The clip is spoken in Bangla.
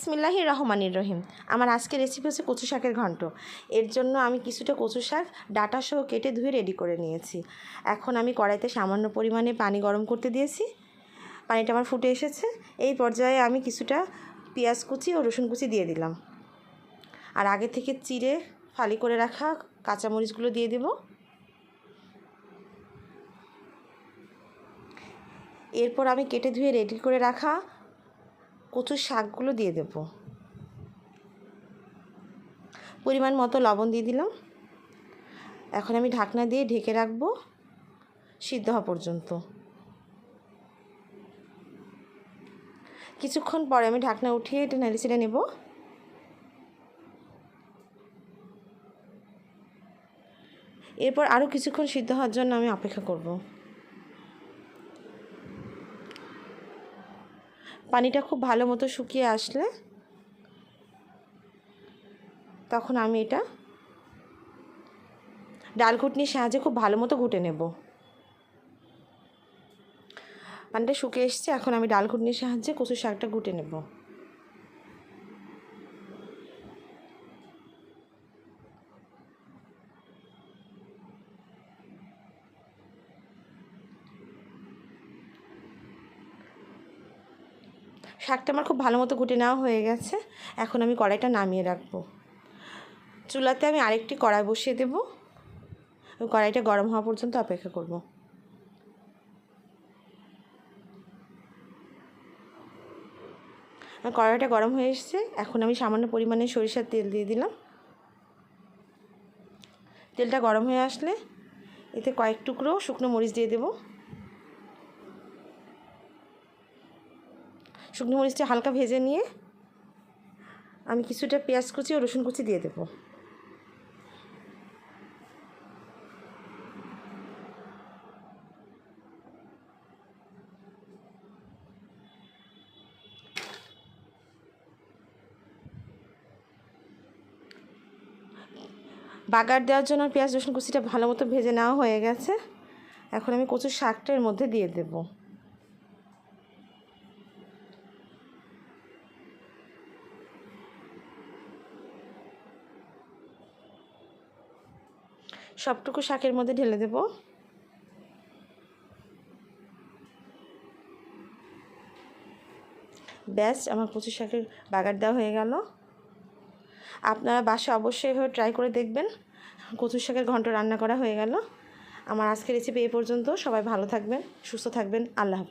বিসমিল্লাহির রহমানির রহিম। আমার আজকের রেসিপি হচ্ছে কচু শাকের ঘন্ট। এর জন্য আমি কিছুটা কচু শাক ডাটা সহ কেটে ধুয়ে রেডি করে নিয়েছি। এখন আমি কড়াইতে সামান্য পরিমাণে পানি গরম করতে দিয়েছি। পানিটা আমার ফুটে এসেছে। এই পর্যায়ে আমি কিছুটা পেঁয়াজ কুচি ও রসুন কুচি দিয়ে দিলাম। আর আগে থেকে চিড়ে ফালি করে রাখা কাঁচামরিচগুলো দিয়ে দেব। এরপর আমি কেটে ধুয়ে রেডি করে রাখা কচুর শাকগুলো দিয়ে দেব। পরিমাণ মতো লবণ দিয়ে দিলাম। এখন আমি ঢাকনা দিয়ে ঢেকে রাখব, সিদ্ধ হওয়া পর্যন্ত। কিছুক্ষণ পরে আমি ঢাকনা উঠিয়ে এটা নেড়ে চেড়ে নেব। এরপর আরও কিছুক্ষণ সিদ্ধ হওয়ার জন্য আমি অপেক্ষা করব। পানিটা খুব ভালো মতো শুকিয়ে আসলে তখন আমি এটা ডাল ঘুটনির সাহায্যে খুব ভালো মতো ঘুটে নেব। পানিটা শুকিয়ে এসছে, এখন আমি ডাল ঘুটনির সাহায্যে কচু শাকটা ঘুটে নেব। শাকটা আমার খুব ভালো মতো ঘুটে নেওয়া হয়ে গেছে। এখন আমি কড়াইটা নামিয়ে রাখব। চুলাতে আমি আরেকটি কড়াই বসিয়ে দেব। কড়াইটা গরম হওয়া পর্যন্ত অপেক্ষা করব। কড়াইটা গরম হয়ে এসছে। এখন আমি সামান্য পরিমাণে সরিষার তেল দিয়ে দিলাম। তেলটা গরম হয়ে আসলে এতে কয়েক টুকরো শুকনো মরিচ দিয়ে দেবো। শুকনো মরিচটা হালকা ভেজে নিয়ে আমি কিছুটা পেঁয়াজ কুচি ও রসুন কুচি দিয়ে দেবো। বাগার দেওয়ার জন্য পেঁয়াজ রসুন কুচিটা ভালো মতো ভেজে নেওয়া হয়ে গেছে। এখন আমি কচুর শাকটা এর মধ্যে দিয়ে দেবো। সবটুকু শাকের মধ্যে ঢেলে দেব। ব্যাস, আমার কচু শাকের বাগার দেওয়া হয়ে গেল। আপনারা বাসা অবশ্যই এভাবে ট্রাই করে দেখবেন। কচু শাকের ঘন্ট রান্না করা হয়ে গেল। আমার আজকের রেসিপি এ পর্যন্ত। সবাই ভালো থাকবেন, সুস্থ থাকবেন। আল্লাহ হাফেজ।